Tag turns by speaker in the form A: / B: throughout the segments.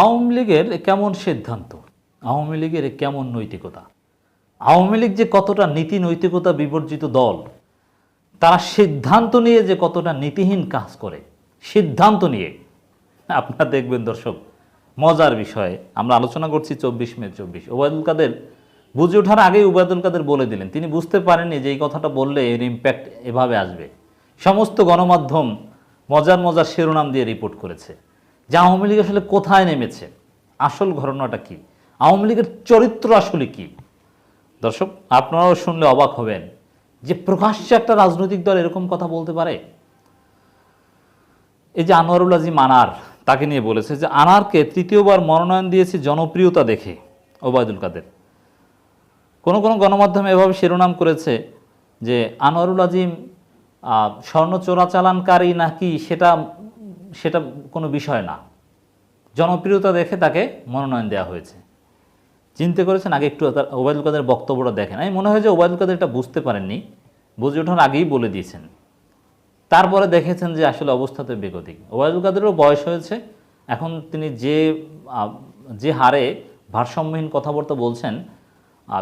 A: আওয়ামী লীগের কেমন সিদ্ধান্ত? আওয়ামী লীগের কেমন নৈতিকতা? আওয়ামী লীগ যে কতটা নীতি নৈতিকতা বিবর্জিত দল, তারা সিদ্ধান্ত নিয়ে যে কতটা নীতিহীন কাজ করে, সিদ্ধান্ত নিয়ে। আপনারা দেখবেন দর্শক, মজার বিষয়ে, আমরা আলোচনা করছি চব্বিশ মে চব্বিশ। ওবায়দুল কাদের, বুঝে ওঠার আগেই ওবায়দুল কাদের বলে দিলেন, তিনি বুঝতে পারেননি যে এই কথাটা বললে এর ইম্প্যাক্ট এভাবে আসবে। সমস্ত গণমাধ্যম মজার মজার শিরোনাম দিয়ে রিপোর্ট করেছে। যে আওয়ামী লীগ আসলে কোথায় নেমেছে? আসল ঘটনাটা কি? আওয়ামী লীগের চরিত্র আসলে কি? দর্শক, আপনারাও শুনলে অবাক হবেন যে প্রকাশ্যে একটা রাজনৈতিক দল এরকম কথা বলতে পারে? এই যে আনোয়ারুল আজিম আনার, তাকে নিয়ে বলেছে যে আনারকে তৃতীয়বার মনোনয়ন দিয়েছি জনপ্রিয়তা দেখে ওবায়দুল কাদের। কোনো কোনো গণমাধ্যমে এভাবে শিরোনাম করেছে যে আনোয়ারুল আজিম স্বর্ণ চোরাচালানকারী নাকি সেটা সেটা কোনো বিষয় না। জনপ্রিয়তা দেখে তাকে মনোনয়ন দেওয়া হয়েছে। চিন্তা করেছেন, আগে একটু তার ওবায়দুল কাদের বক্তব্যটা দেখেন। আমি মনে হয় যে ওবায়দুল কাদের এটা বুঝতে পারেননি। বুঝে ওঠার আগেই বলে দিয়েছেন। তারপরে দেখেছেন যে আসলে অবস্থাতে বেগতিক। ওবায়দুল কাদেরও বয়স হয়েছে। এখন তিনি যে যে হারে ভারসাম্যহীন কথাবার্তা বলছেন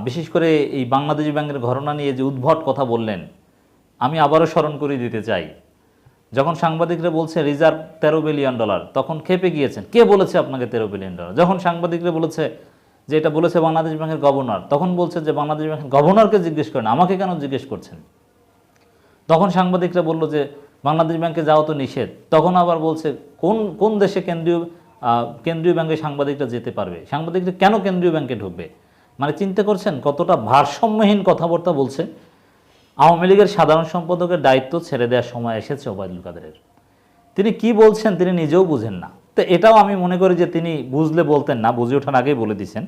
A: বিশেষ করে এই বাংলাদেশ ব্যাংকের ঘটনা নিয়ে যে উদ্ভট কথা বললেন, আমি আবারও স্মরণ করিয়ে দিতে চাই। যখন সাংবাদিকরা বলছে, রিজার্ভ তেরো বিলিয়ন ডলার তখন খেপে গিয়েছেন। কে বলেছে আপনাকে তেরো বিলিয়ন ডলার? যখন সাংবাদিকরা বলেছে যে এটা বলেছে বাংলাদেশ ব্যাংকের গভর্নর, তখন বলছে যে বাংলাদেশ ব্যাংকের গভর্নরকে জিজ্ঞেস করেন, আমাকে কেন জিজ্ঞেস করছেন? তখন সাংবাদিকরা বলল যে, বাংলাদেশ ব্যাংকে যাওয়া তো নিষেধ। তখন আবার বলছে, কোন কোন দেশে কেন্দ্রীয় কেন্দ্রীয় ব্যাংকে সাংবাদিকরা যেতে পারবে? সাংবাদিকরা কেন কেন্দ্রীয় ব্যাংকে ঢুকবে? মানে চিন্তা করছেন কতটা ভারসাম্যহীন কথাবার্তা বলছে। আওয়ামী লীগের সাধারণ সম্পাদকের দায়িত্ব ছেড়ে দেওয়ার সময় এসেছে ওবায়দুল কাদেরের। তিনি কি বলছেন তিনি নিজেও বুঝেন না। তো এটাও আমি মনে করি যে তিনি বুঝলে বলতেন না, বুঝে ওঠার আগেই বলে দিয়েছেন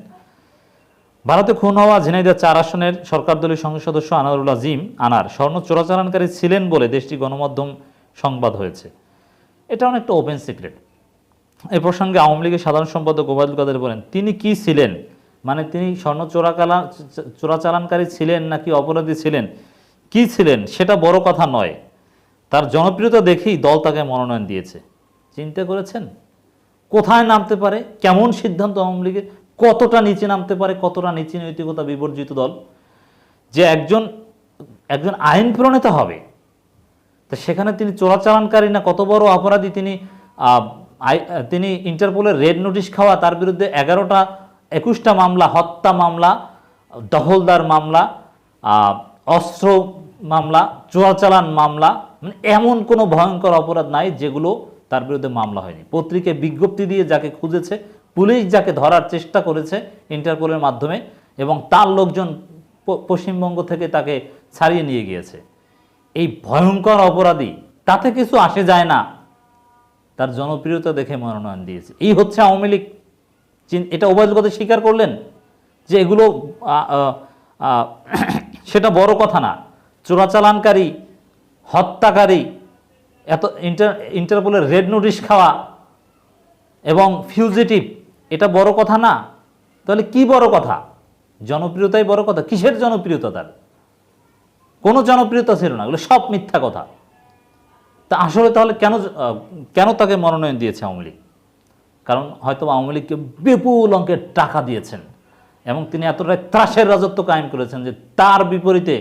A: ভারতে খুন হওয়া ঝিনাইদহ চার আসনের সরকার দলীয় সংসদ সদস্য আনারুল আজিম আনার স্বর্ণ চোরাচালানকারী ছিলেন বলে দেশটি গণমাধ্যম সংবাদ হয়েছে। এটা অনেকটা ওপেন সিক্রেট এ প্রসঙ্গে আওয়ামী লীগের সাধারণ সম্পাদক ওবায়দুল কাদের বলেন, তিনি কি ছিলেন? মানে তিনি স্বর্ণ চোরাকালা চোরাচালানকারী ছিলেন নাকি অপরাধী ছিলেন? কি ছিলেন সেটা বড় কথা নয়। তার জনপ্রিয়তা দেখেই দল তাকে মনোনয়ন দিয়েছে। চিন্তা করেছেন? কোথায় নামতে পারে? কেমন সিদ্ধান্ত আওয়ামী লীগের? কতটা নিচে নামতে পারে? কতটা নিচে নৈতিকতা বিবর্জিত দল? যে একজন একজন আইন প্রণেতা হবে। তো সেখানে তিনি চোরাচালানকারী না? কত বড় অপরাধী তিনি তিনি ইন্টারপোলের রেড নোটিশ খাওয়া, তার বিরুদ্ধে এগারোটা, একুশটা মামলা, হত্যা মামলা, দখলদার মামলা অস্ত্র মামলা, চোরাচালান মামলা মানে এমন কোনো ভয়ঙ্কর অপরাধ নাই যেগুলো তার বিরুদ্ধে মামলা হয়নি। পত্রিকায় বিজ্ঞপ্তি দিয়ে যাকে খুঁজেছে, পুলিশ যাকে ধরার চেষ্টা করেছে ইন্টারপোলের মাধ্যমে এবং তার লোকজন পশ্চিমবঙ্গ থেকে তাকে ছাড়িয়ে নিয়ে গিয়েছে। এই ভয়ঙ্কর অপরাধী, তাতে কিছু আসে যায় না। তার জনপ্রিয়তা দেখে মনোনয়ন দিয়েছে। এই হচ্ছে আওয়ামী লীগ। এটা ওবায়দুল কাদের স্বীকার করলেন যে এগুলো সেটা বড় কথা না। চোরাচালানকারী, হত্যাকারী, এত ইন্টার, ইন্টারপোলের রেড নোটিশ খাওয়া এবং ফিউজিটিভ এটা বড় কথা না? তাহলে কি বড় কথা? জনপ্রিয়তাই বড় কথা। কিসের জনপ্রিয়তা তার? কোনো জনপ্রিয়তা ছিল না। এগুলো সব মিথ্যা কথা। তা আসলে তাহলে কেন কেন তাকে মনোনয়ন দিয়েছে আওয়ামী লীগ? কারণ হয়তো আওয়ামী লীগকে বিপুল অঙ্কের টাকা দিয়েছেন। এবং তিনি এতটাই ত্রাসের রাজত্ব কায়েম করেছেন যে তার বিপরীতে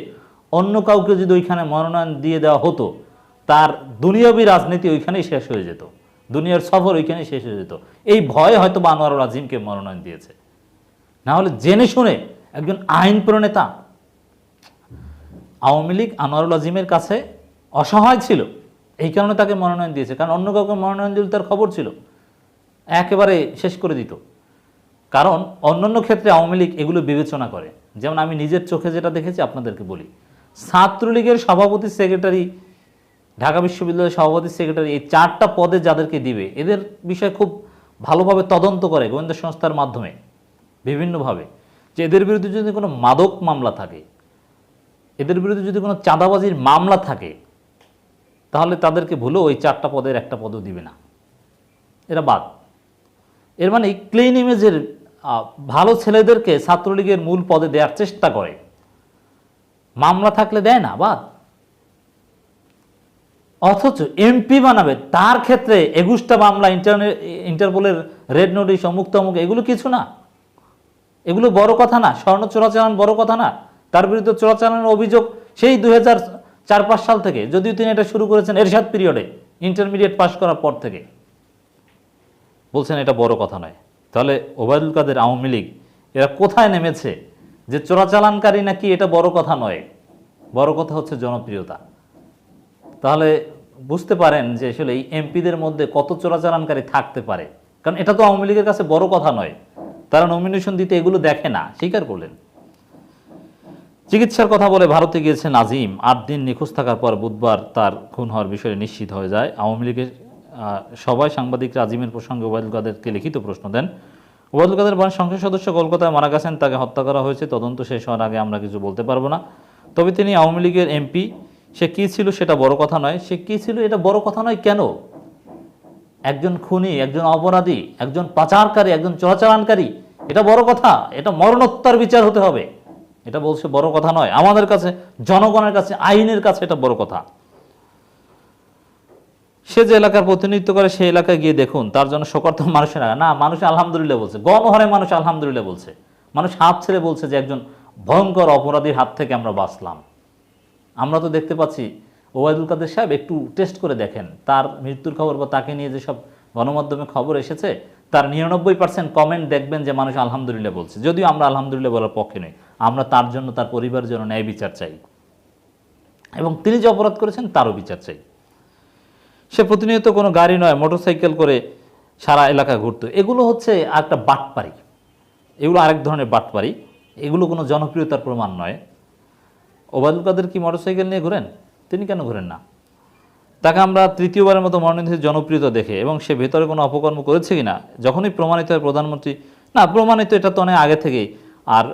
A: অন্য কাউকে যদি ওইখানে মনোনয়ন দিয়ে দেওয়া হতো, তার দুনিয়াবী রাজনীতি ওইখানেই শেষ হয়ে যেত। দুনিয়ার সফর ওইখানেই শেষ হয়ে যেত। এই ভয়ে হয়তো বা আনোয়ারুল আজিমকে মনোনয়ন দিয়েছে। না হলে জেনে শুনে একজন আইন প্রণেতা আওয়ামী লীগ আনোয়ারুল আজিমের কাছে অসহায় ছিল। এই কারণে তাকে মনোনয়ন দিয়েছে। কারণ অন্য কাউকে মনোনয়ন দিলে তার খবর ছিল। একেবারে শেষ করে দিত। কারণ অন্যান্য ক্ষেত্রে আওয়ামী লীগ এগুলো বিবেচনা করে। যেমন আমি নিজের চোখে যেটা দেখেছি, আপনাদেরকে বলি। ছাত্রলীগের সভাপতি সেক্রেটারি, ঢাকা বিশ্ববিদ্যালয়ের সভাপতি সেক্রেটারি এই চারটা পদে যাদেরকে দিবে, এদের বিষয়ে খুব ভালোভাবে তদন্ত করে গোয়েন্দা সংস্থার মাধ্যমে, বিভিন্নভাবে, যে এদের বিরুদ্ধে যদি কোনো মাদক মামলা থাকে, এদের বিরুদ্ধে যদি কোনো চাঁদাবাজির মামলা থাকে, তাহলে তাদেরকে ভুলেও ওই চারটা পদের একটা পদও দিবে না। এরা বাদ। এর মানে ক্লিন ইমেজের ভালো ছেলেদেরকে ছাত্রলীগের মূল পদে দেওয়ার চেষ্টা করে। মামলা থাকলে দেয় না, বাদ। অথচ এমপি বানাবে, তার ক্ষেত্রে একুশটা মামলা, ইন্টারনে- ইন্টারপোলের রেড নোটিশ অমুক তমুক এগুলো কিছু না। এগুলো বড় কথা না, স্বর্ণ চোরাচালান বড় কথা না। তার বিরুদ্ধে চোরাচালানের অভিযোগ সেই হাজার চার পাঁচ সাল থেকে, যদিও তিনি এটা শুরু করেছেন এরশাদ পিরিয়ডে ইন্টারমিডিয়েট পাশ করার পর থেকে। বলছেন এটা বড় কথা নয়। তাহলে ওবায়দুল কাদের আওয়ামী লীগ, এরা কোথায় নেমেছে? যে চোরাচালানকারী নাকি এটা বড় কথা নয়। বড় কথা হচ্ছে জনপ্রিয়তা। তাহলে বুঝতে পারেন যে আসলে এই এমপিদের মধ্যে কত চোরাচালানকারী থাকতে পারে। কারণ এটা তো আওয়ামী লীগের কাছে বড় কথা নয়। তারা নমিনেশন দিতে এগুলো দেখে না। স্বীকার করলেন। চিকিৎসার কথা বলে ভারতে গিয়েছে নাজিম। আট দিন নিখোঁজ থাকার পর বুধবার তার খুন হওয়ার বিষয়ে নিশ্চিত হয়ে যায়। আওয়ামী লীগের সবাই সাংবাদিক আজিমের প্রসঙ্গে ওবায়দুল কাদেরকে লিখিত প্রশ্ন দেন। ওবায়দুল কাদের বলেন সংসদ সদস্য কলকাতায় মারা গেছেন, তাকে হত্যা করা হয়েছে, তদন্ত শেষ হওয়ার আগে আমরা কিছু বলতে পারব না। তবে তিনি আওয়ামী লীগের এমপি, সে কী ছিল সেটা বড় কথা নয়। সে কী ছিল এটা বড় কথা নয় কেন? একজন খুনি, একজন অপরাধী, একজন পাচারকারী, একজন চোরাচালানকারী, এটা বড় কথা, এটা মরণোত্তর বিচার হতে হবে। এটা বলছে বড় কথা নয়। আমাদের কাছে, জনগণের কাছে, আইনের কাছে এটা বড় কথা। সে যে এলাকার প্রতিনিধিত্ব করে সেই এলাকায় গিয়ে দেখুন, তার জন্য শোকর তো মানুষের না। না, মানুষ আলহামদুলিল্লাহ বলছে। গণহারে মানুষ আলহামদুলিল্লাহ বলছে। মানুষ হাত ছেড়ে বলছে যে একজন ভয়ঙ্কর অপরাধীর হাত থেকে আমরা বাঁচলাম। আমরা তো দেখতে পাচ্ছি, ওবায়দুল কাদের সাহেব একটু টেস্ট করে দেখেন। তার মৃত্যুর খবর বা তাকে নিয়ে যেসব গণমাধ্যমে খবর এসেছে, তার নিরানব্বই পার্সেন্ট কমেন্ট দেখবেন যে মানুষ আলহামদুলিল্লাহ বলছে। যদিও আমরা আলহামদুলিল্লাহ বলার পক্ষে নই, আমরা তার জন্য, তার পরিবারের জন্য ন্যায় বিচার চাই। এবং তিনি যে অপরাধ করেছেন, তারও বিচার চাই। সে প্রতিনিয়ত কোনো গাড়ি নয়, মোটরসাইকেল করে সারা এলাকা ঘুরতো। এগুলো হচ্ছে একটা বাটপারি। এগুলো আরেক ধরনের বাটপারি। এগুলো কোনো জনপ্রিয়তার প্রমাণ নয়। ওবায়দুল কাদের কি মোটরসাইকেল নিয়ে ঘুরেন? তিনি কেন ঘুরেন না? তাকে আমরা তৃতীয়বারের মতো মনোনীত জনপ্রিয়তা দেখে এবং সে ভেতরে কোনো অপকর্ম করেছে কিনা, যখনই প্রমাণিত হয় প্রধানমন্ত্রী, না, প্রমাণিত এটা তো অনেক আগে থেকেই। আর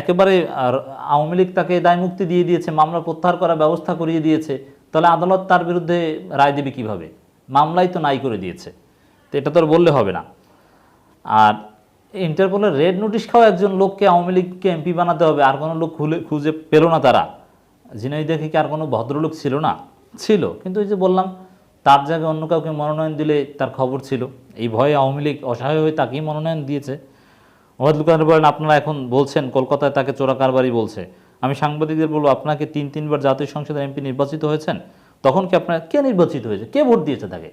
A: একেবারে, আর আওয়ামী লীগ তাকে দায়মুক্তি দিয়ে দিয়েছে, মামলা প্রত্যাহার করার ব্যবস্থা করিয়ে দিয়েছে। তাহলে আদালত তার বিরুদ্ধে রায় দেবে কীভাবে? মামলাই তো নাই করে দিয়েছে। তো এটা তো আর বললে হবে না। আর ইন্টারপোলের রেড নোটিশ খাওয়া একজন লোককে আওয়ামী লীগকে এমপি বানাতে হবে, আর কোনো লোক খুলে খুঁজে পেল না তারা। জিনাই দেখে কি আর কোনো ভদ্রলোক ছিল না? ছিল, কিন্তু ওই যে বললাম, তার জায়গায় অন্য কাউকে মনোনয়ন দিলে তার খবর ছিল। এই ভয়ে আওয়ামী লীগ অসহায় হয়ে তাকেই মনোনয়ন দিয়েছে। ওবায়দুল কাদের বলেন, আপনারা এখন বলছেন, কলকাতায় তাকে চোরা কারবারি বলছে। আমি সাংবাদিকদের বলব, আপনাকে তিন, তিনবার জাতীয় সংসদের এমপি নির্বাচিত হয়েছেন, তখন কি আপনার, কে নির্বাচিত হয়েছে? কে ভোট দিয়েছে তাকে?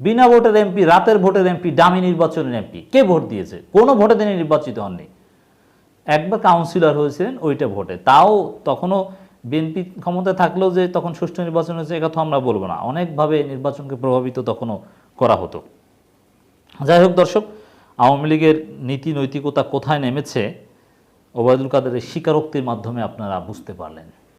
A: বিনা ভোটের এমপি, রাতের ভোটের এমপি, দামি নির্বাচনের এমপি, কে ভোট দিয়েছে? কোনো ভোটে তিনি নির্বাচিত হননি। একবার কাউন্সিলর হয়েছিলেন ওইটা ভোটে। তাও তখনও বিএনপি ক্ষমতায় থাকলেও যে তখন সুষ্ঠু নির্বাচন হয়েছে, এ কথা আমরা বলব না। অনেকভাবে নির্বাচনকে প্রভাবিত তখনও করা হতো। যাই হোক দর্শক, আওয়ামী লীগের নীতি নৈতিকতা কোথায় নেমেছে ওবায়দুল কাদেরের স্বীকারোক্তির মাধ্যমে আপনারা বুঝতে পারলেন।